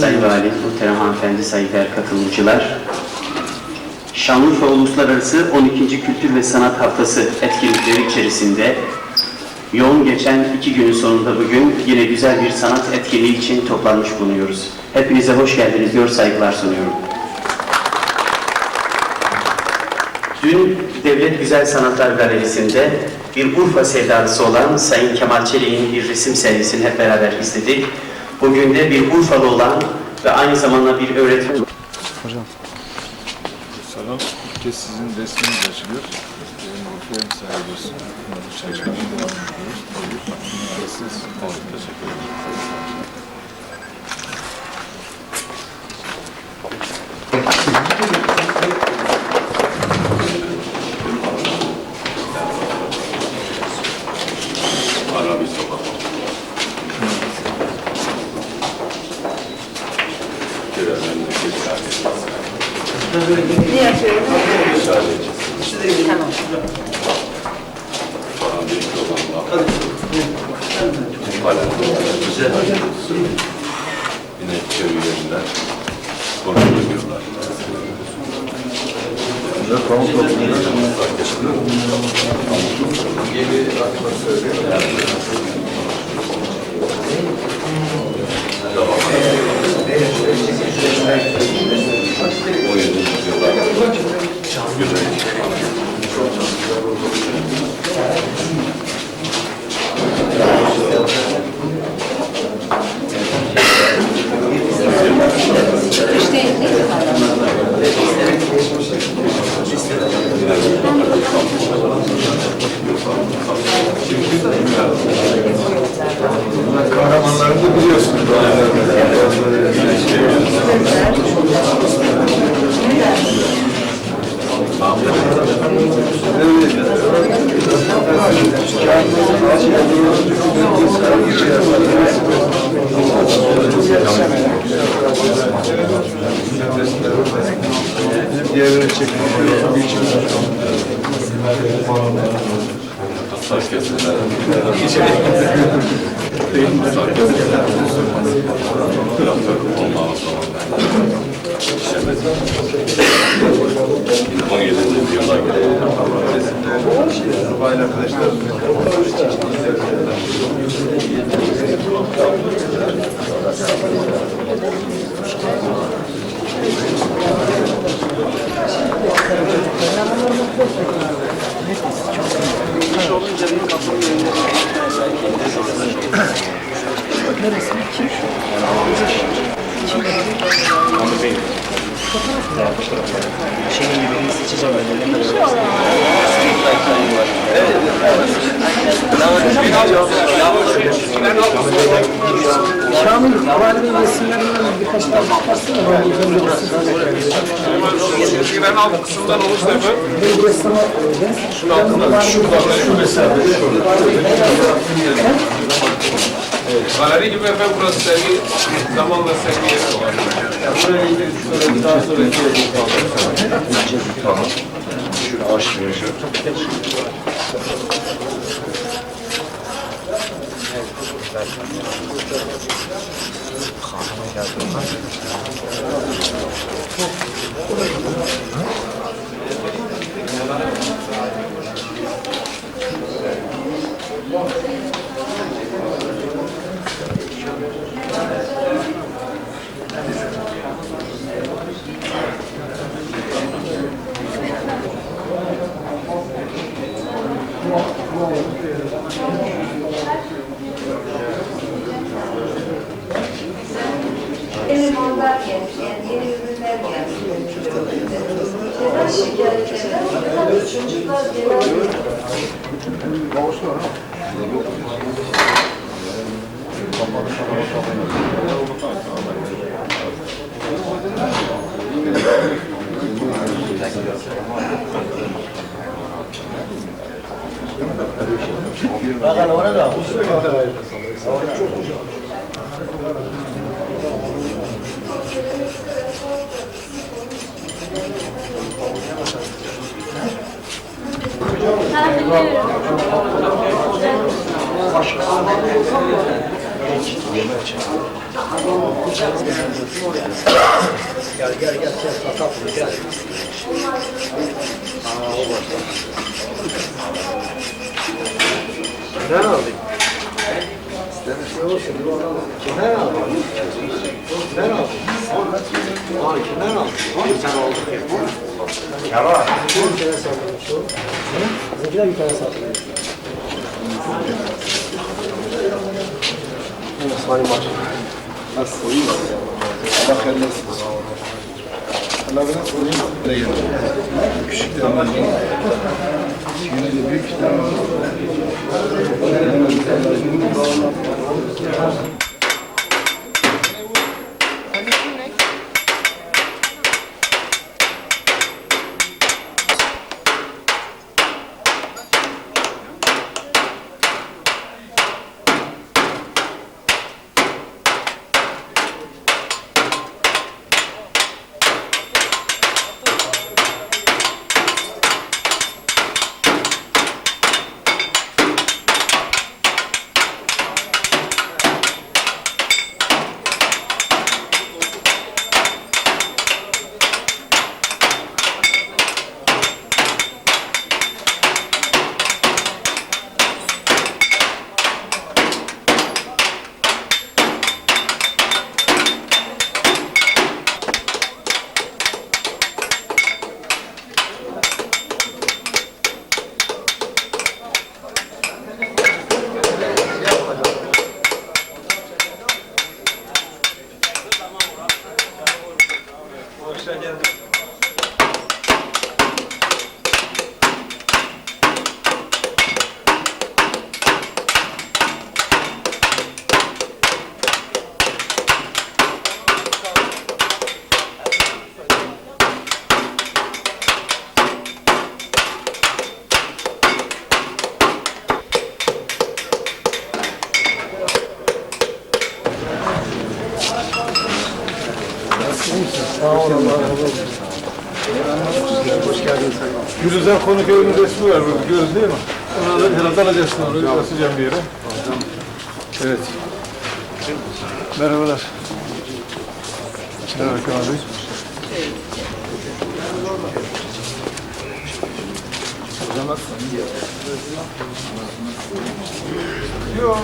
Sayın Vali, muhterem hanımefendi, saygıdeğer katılımcılar. Şanlıurfa Uluslararası 12. Kültür ve Sanat Haftası etkinlikleri içerisinde yoğun geçen iki günün sonunda bugün yine güzel bir sanat etkinliği için toplanmış bulunuyoruz. Hepinize hoş geldiniz diyor, saygılar sunuyorum. Dün Devlet Güzel Sanatlar Galerisi'nde bir Urfa sevdalısı olan Sayın Kemal Çelik'in bir resim serisini hep beraber izledik. Bugün de bir Urfalı olan ve aynı zamanda bir öğretmen Hocam. Salon ilk kez sizin resminiz açılıyor. Benim Urfa'ya müsaade olsun. Çalışmaya devam ediyoruz. Buyur. Siz. Evet, teşekkür ederim. O yüzden diyorlar. Güzel. İşte ne Kahramanlarını biliyorsunuz. Diğerleri çekmek. Bir Saç kesinler. Ondan sonra işemedim. 17. yılda geldim. Bayram arkadaşlar. Kamil, Vali'nin resimlerinden birkaç tane çıkarsın da ben bir resim Giren alt kısımdan olursa efendim, Bir ressama ben şunun altından şuradan Galeri gibi efendim burası sergi, zamanla sergi yeri olan. Daha sonra Şunu 好餐厅，他。Bakalım ona da. Gel gel gel gel sakat gel. Aa o başta. Bizimkiler bir tane satıyor. Allah hayırlı olsun. Allah bana sorayım. Buraya geldim. Küçük de ama yine de büyük de ama. Gülüzar Konuköy'ün resmi var burada, görüyoruz değil mi? Onu da herhalde alacaksın, oraya basacağım bir yere. Evet. Merhabalar. Merhaba Kemal Bey. Yok,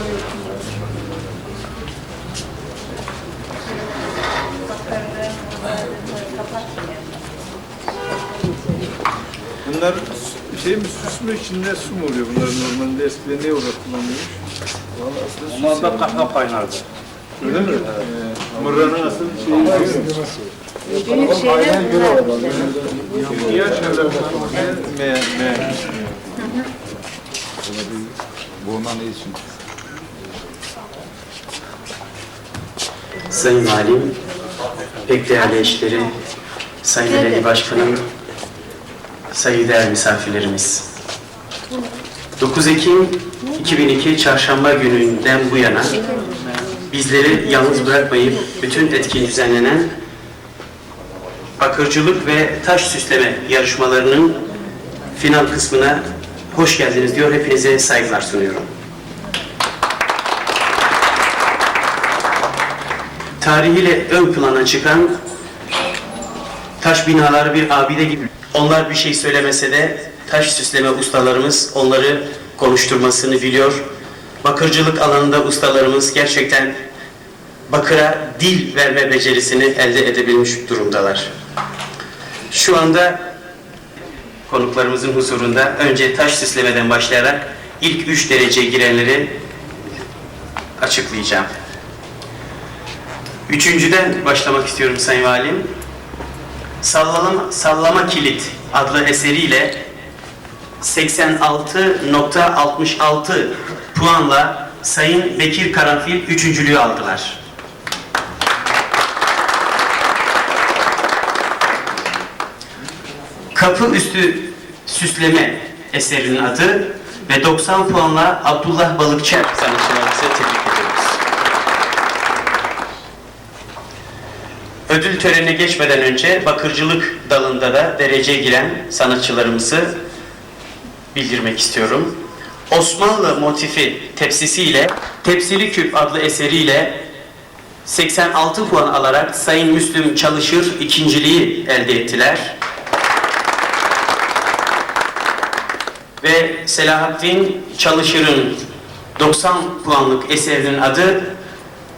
Bunlar şey mi süs mü içinde su mu oluyor bunlar normalde? Eskiden ne olarak kullanılmış? Valla aslında Onlar da kahve kaynardı. Öyle mi? Ee, Mırranın asıl şeyi Büyük şeyler bunlar. Niye şöyle me me Sayın Valim, pek değerli eşleri, Sayın Belediye Başkanım, sayın değerli misafirlerimiz. 9 Ekim 2002 Çarşamba gününden bu yana bizleri yalnız bırakmayıp bütün etkin düzenlenen bakırcılık ve taş süsleme yarışmalarının final kısmına hoş geldiniz diyor. Hepinize saygılar sunuyorum. tarihiyle ön plana çıkan taş binaları bir abide gibi. Onlar bir şey söylemese de taş süsleme ustalarımız onları konuşturmasını biliyor. Bakırcılık alanında ustalarımız gerçekten bakıra dil verme becerisini elde edebilmiş durumdalar. Şu anda konuklarımızın huzurunda önce taş süslemeden başlayarak ilk üç dereceye girenleri açıklayacağım. Üçüncüden başlamak istiyorum Sayın Valim. Sallama, Sallama Kilit adlı eseriyle 86.66 puanla Sayın Bekir Karanfil üçüncülüğü aldılar. Kapı üstü süsleme eserinin adı ve 90 puanla Abdullah Balıkçı sanatçılarımızı tebrik ediyoruz. Ödül törenine geçmeden önce bakırcılık dalında da dereceye giren sanatçılarımızı bildirmek istiyorum. Osmanlı motifi tepsisiyle Tepsili Küp adlı eseriyle 86 puan alarak Sayın Müslüm Çalışır ikinciliği elde ettiler. Ve Selahattin Çalışır'ın 90 puanlık eserinin adı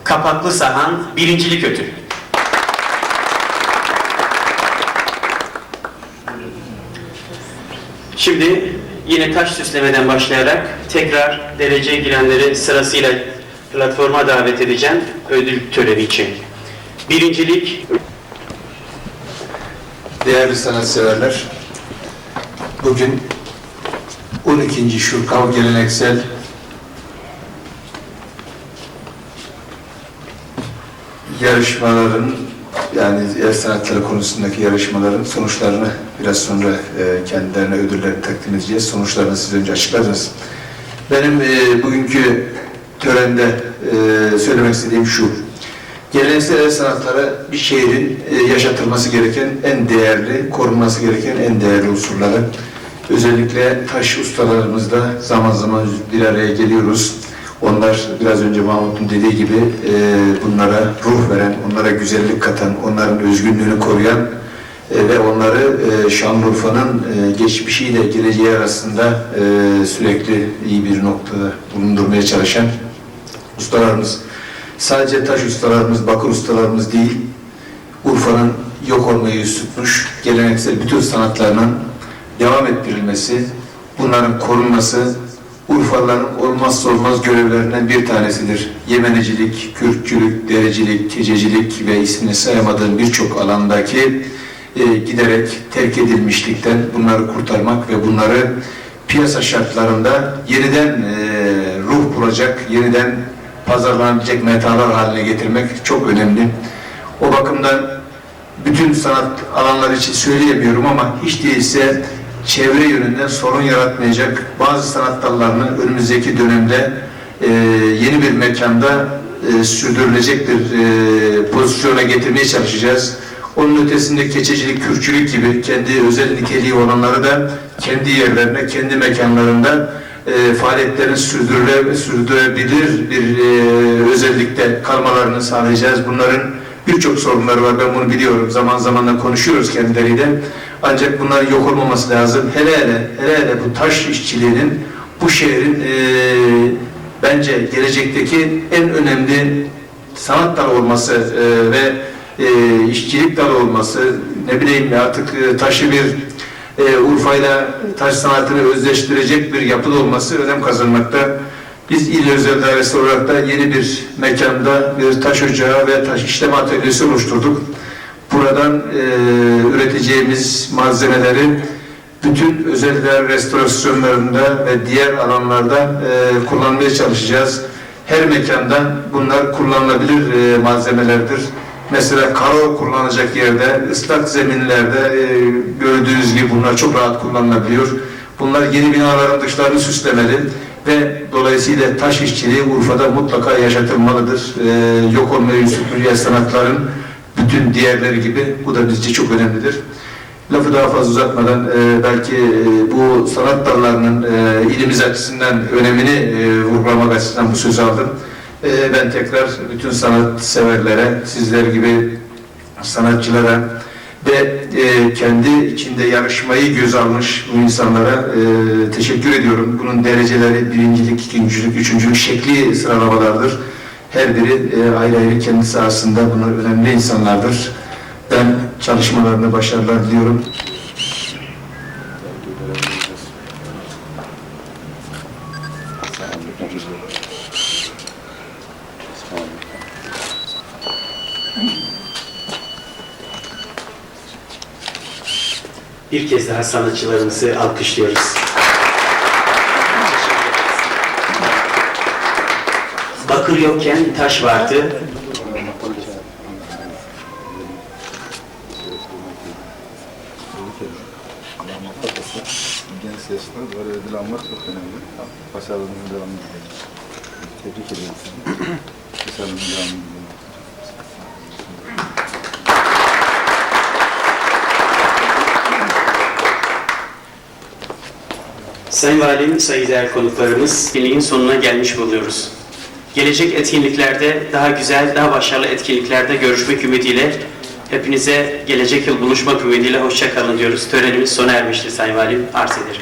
Kapaklı Sahan birincilik ödülü. Şimdi yine taş süslemeden başlayarak tekrar dereceye girenleri sırasıyla platforma davet edeceğim ödül töreni için. Birincilik Değerli sanatseverler, bugün 12. Şurkav Geleneksel yarışmaların yani el sanatları konusundaki yarışmaların sonuçlarını biraz sonra e, kendilerine ödülleri takdim edeceğiz. Sonuçlarını siz önce açıkladınız. Benim e, bugünkü törende e, söylemek istediğim şu. Geleneksel el sanatları bir şehrin e, yaşatılması gereken en değerli, korunması gereken en değerli unsurları. Özellikle taş ustalarımızda zaman zaman bir araya geliyoruz. Onlar biraz önce Mahmut'un dediği gibi e, bunlara ruh veren, onlara güzellik katan, onların özgünlüğünü koruyan e, ve onları e, Şanlıurfa'nın e, geçmişiyle geleceği arasında e, sürekli iyi bir noktada bulundurmaya çalışan ustalarımız. Sadece taş ustalarımız, bakır ustalarımız değil, Urfa'nın yok olmayı yüz tutmuş geleneksel bütün sanatlarının devam ettirilmesi, bunların korunması, Urfalıların olmazsa olmaz görevlerinden bir tanesidir. Yemenecilik, kürkçülük, derecilik, gececilik ve ismini sayamadığım birçok alandaki e, giderek terk edilmişlikten bunları kurtarmak ve bunları piyasa şartlarında yeniden e, ruh bulacak, yeniden pazarlanabilecek metalar haline getirmek çok önemli. O bakımdan bütün sanat alanları için söyleyemiyorum ama hiç değilse çevre yönünden sorun yaratmayacak bazı sanat dallarını önümüzdeki dönemde e, yeni bir mekanda sürdürülecek bir e, pozisyona getirmeye çalışacağız. Onun ötesinde keçecilik, kürkçülük gibi kendi özel niteliği olanları da kendi yerlerine, kendi mekanlarında e, faaliyetlerini sürdürüle, sürdürebilir bir e, özellikte kalmalarını sağlayacağız. Bunların birçok sorunları var. Ben bunu biliyorum. Zaman zaman da konuşuyoruz kendileriyle. Ancak bunların yok olmaması lazım. Hele hele, hele hele bu taş işçiliğinin bu şehrin e, bence gelecekteki en önemli sanat dalı olması e, ve e, işçilik dalı olması, ne bileyim artık e, taşı bir e, Urfa'yla taş sanatını özleştirecek bir yapıda olması önem kazanmakta. Biz İl Özel Dairesi olarak da yeni bir mekanda bir taş ocağı ve taş işleme atölyesi oluşturduk. Buradan e, üreteceğimiz malzemeleri bütün özel değer restorasyonlarında ve diğer alanlarda e, kullanmaya çalışacağız. Her mekanda bunlar kullanılabilir e, malzemelerdir. Mesela karo kullanacak yerde, ıslak zeminlerde e, gördüğünüz gibi bunlar çok rahat kullanılabiliyor. Bunlar yeni binaların dışlarını süslemeli ve dolayısıyla taş işçiliği Urfa'da mutlaka yaşatılmalıdır. E, yok olmaya yüz tutmuş sanatların bütün diğerleri gibi bu da bizce çok önemlidir. Lafı daha fazla uzatmadan e, belki e, bu sanat dallarının e, ilimiz açısından önemini e, vurgulamak açısından bu sözü aldım. E, ben tekrar bütün sanat severlere, sizler gibi sanatçılara ve e, kendi içinde yarışmayı göz almış bu insanlara e, teşekkür ediyorum. Bunun dereceleri birincilik, ikincilik, üçüncülük şekli sıralamalardır. Her biri e, ayrı ayrı kendi sahasında bunlar önemli insanlardır. Ben çalışmalarına başarılar diliyorum. Daha sanatçılarımızı alkışlıyoruz. Bakır yokken taş vardı. Genç yaşta böyle ödül almak çok devamını. Tebrik Sayın Valim, sayın değerli konuklarımız, etkinliğin sonuna gelmiş bulunuyoruz. Gelecek etkinliklerde daha güzel, daha başarılı etkinliklerde görüşmek ümidiyle hepinize gelecek yıl buluşmak ümidiyle hoşça kalın diyoruz. Törenimiz sona ermiştir Sayın Valim. Arz ederim.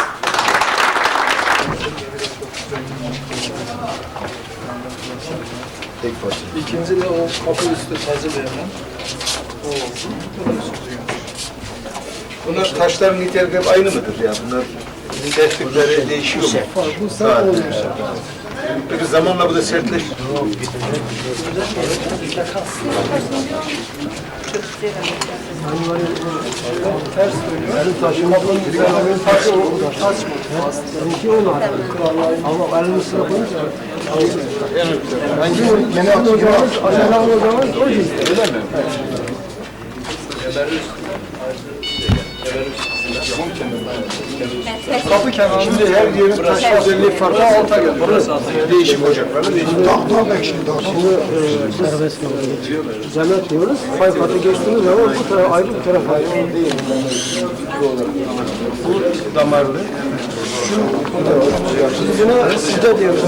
İkinci de o kapı üstü tazı verilen. Bunlar taşların nitelikleri aynı mıdır ya? Bunlar sertlikleri değişiyor mu? Bu sen olmuyor. Peki zamanla bu da sertleşiyor. Ters dönüyor. Yani taşımakla bir taş o taş. Seninki o var. Ama elini sıra koyunca. Mehmet hocamız, Aşağı hocamız o cinste. Öyle mi? Kapı kenarında Şimdi her yerin taş özelliği farklı. alta gel. Burası alta gel. Değişik ocaklarla değişik. Şimdi e, serbest. Zemet diyoruz. Fay katı geçtiğiniz zaman bu taraf ayrı bu taraf ayrı. Bu damarlı. Buna sıca diyoruz.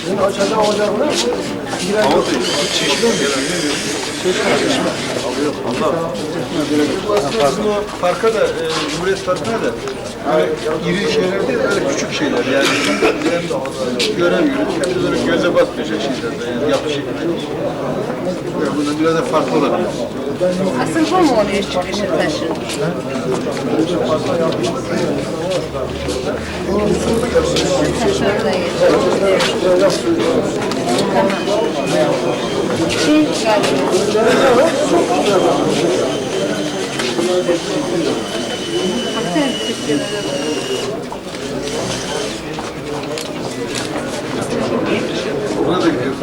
Sizin aşağıda ocaklar Aslında bizim o parka da, e, Cumhuriyet Parkı'na da böyle iri şeyler değil, böyle küçük şeyler yani. Gören yürüt, böyle göze batmayacak şeyler de yani yapı şekli. Yani bundan biraz da farklı olabilir. Asıl bu mu oluyor çıkışı taşı? Taş orada geçiyor. Şey galiba. Baksana Türkçe. Buna da gidiyor.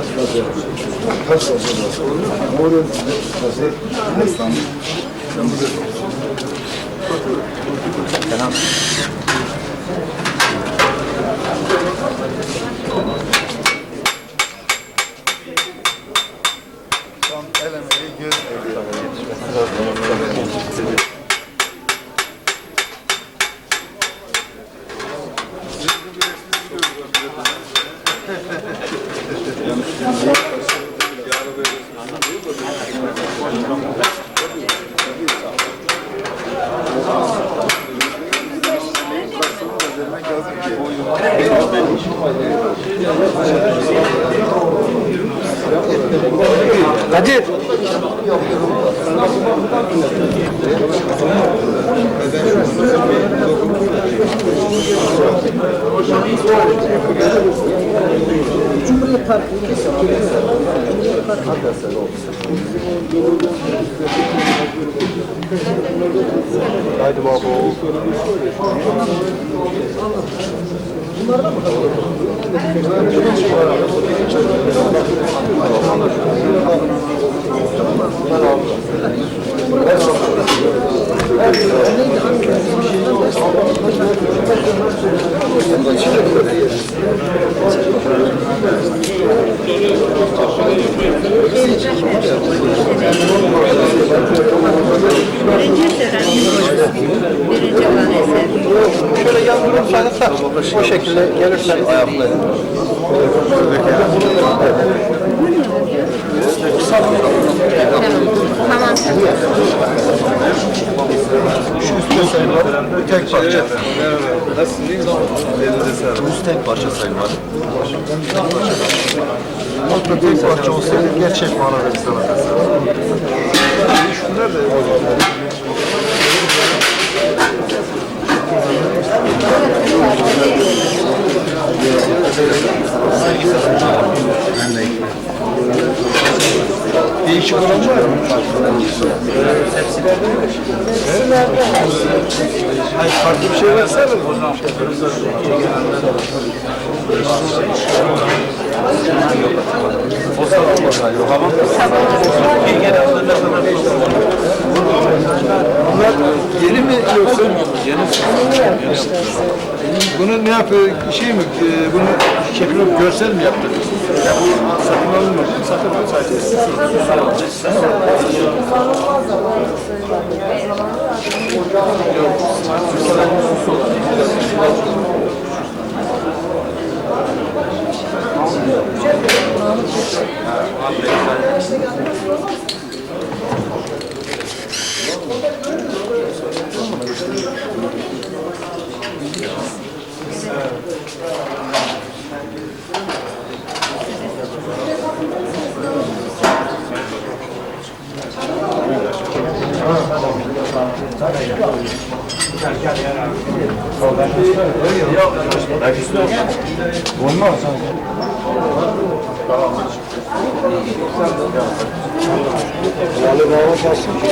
Cumhuriyet Parkı. Cumhuriyet Parkı. Haydi baba. Birinci tören. Birinci olan eser. Şöyle yan durursanız da o şekilde gelirseniz ayakları. Tamam. Tek parça. Nasılsınız? Elinize sağlık. Bu tek parça sayın var. Mutlu tek parça olsaydı gerçek manada bir sanat eseri. Şunlar da Değişik olan var mı? Hayır, farklı bir şey varsa da Bunlar yeni mi yoksa? Yeni. Bunu ne yapıyor? Şey mi? e, Bunu şekil görsel mi yaptınız? Satın alınmadı. Satın sadece Olmaz. Vallahi bana kalsın ki.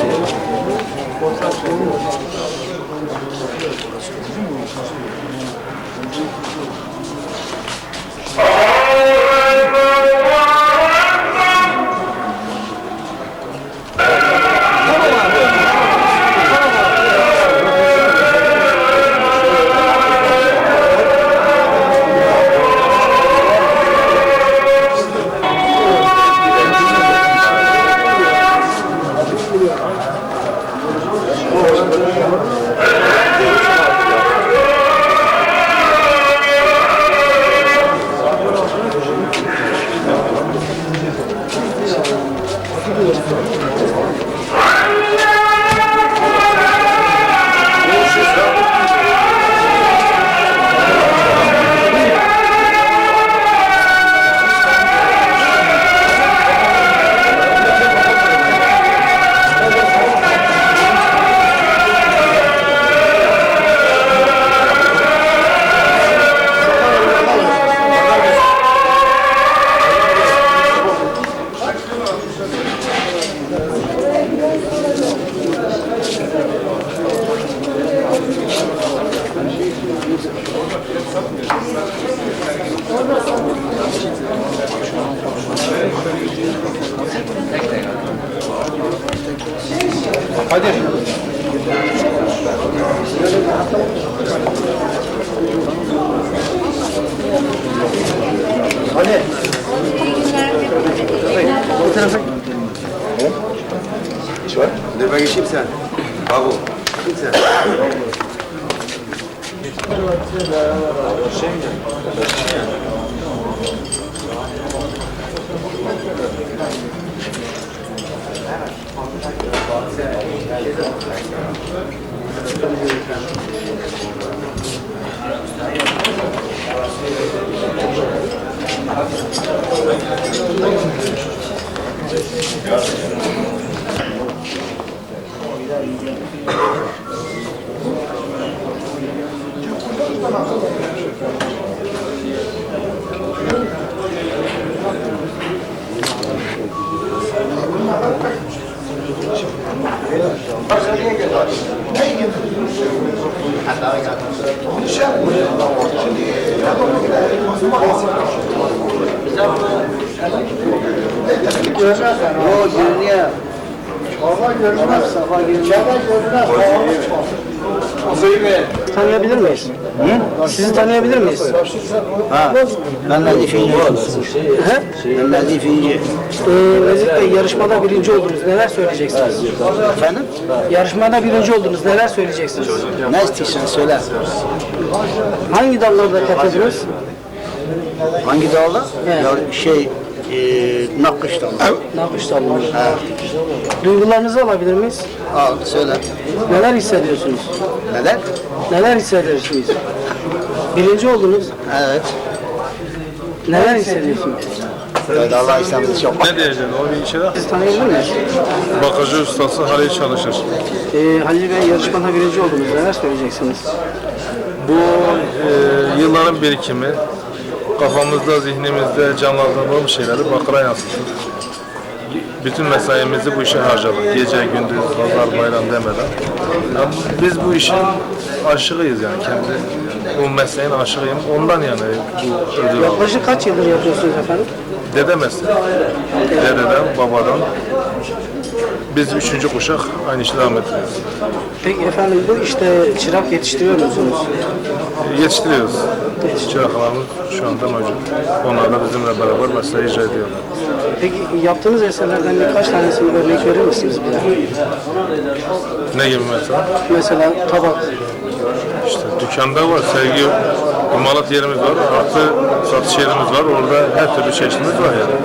производства. Kullanılmaz ama Dur ben geçeyim sen. Babu. O Görünmez, sabah görünmez. Tanıyabilir miyiz? Sizi tanıyabilir miyiz? Ha, ben Nazif İnci. He? Ben Nazif İnci. Ee, Nezih Bey yarışmada birinci oldunuz. Neler söyleyeceksiniz? Efendim? Yarışmada birinci oldunuz. Neler söyleyeceksiniz? Ne istiyorsun söyle. Hangi dallarda katıldınız? Hangi? Evet. Ya şey, e, nakış dalı. Nakış dalları. Duygularınızı alabilir miyiz? Al, söyle. Neler hissediyorsunuz? Neden? Neler hissediyorsunuz? Birinci oldunuz. Evet. Neler hissediyorsunuz? Böyle Allah İslam'da çok. Ne diyeceğim? O bir işe de Siz tanıyabilir miyiz? bakıcı ustası Halil çalışır. Ee, Halil Bey yarışmada birinci oldunuz. Neler söyleyeceksiniz? Bu e, yılların birikimi, kafamızda, zihnimizde canlandırdığımız şeyleri bakıra yansıttık. Bütün mesaimizi bu işe harcadık. Gece, gündüz, pazar, bayram demeden. Ya biz bu işin aşığıyız yani kendi. Bu mesleğin aşığıyım. Ondan yani bu ödül aldım. Yaklaşık kaç yıldır yapıyorsunuz efendim? dede mesleği. Dededen, babadan. Biz üçüncü kuşak aynı işi devam ettiriyoruz. Peki efendim bu işte çırak yetiştiriyor musunuz? Yetiştiriyoruz. Çıraklarımız şu anda mevcut. Onlar da bizimle beraber mesleği icra ediyorlar. Peki yaptığınız eserlerden birkaç tanesini örnek verir misiniz bize? Ne gibi mesela? Mesela tabak, İşte dükkanda var, sergi imalat yerimiz var, artı satış yerimiz var. Orada her türlü çeşitimiz var yani.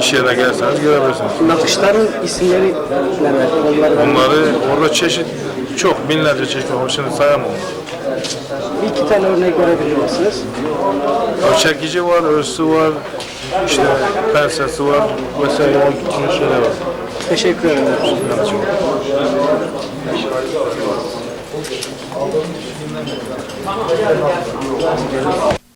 İş yerine gelseniz görebilirsiniz. nakışların isimleri neler? Onları Bunları orada çeşit çok, binlerce çeşit var. Şimdi sayamam. bir iki tane örnek verebilir misiniz? Çekici var, örsü var, işte pensesi var vesaire gibi şeyler var. Teşekkür ederim. Yani çok-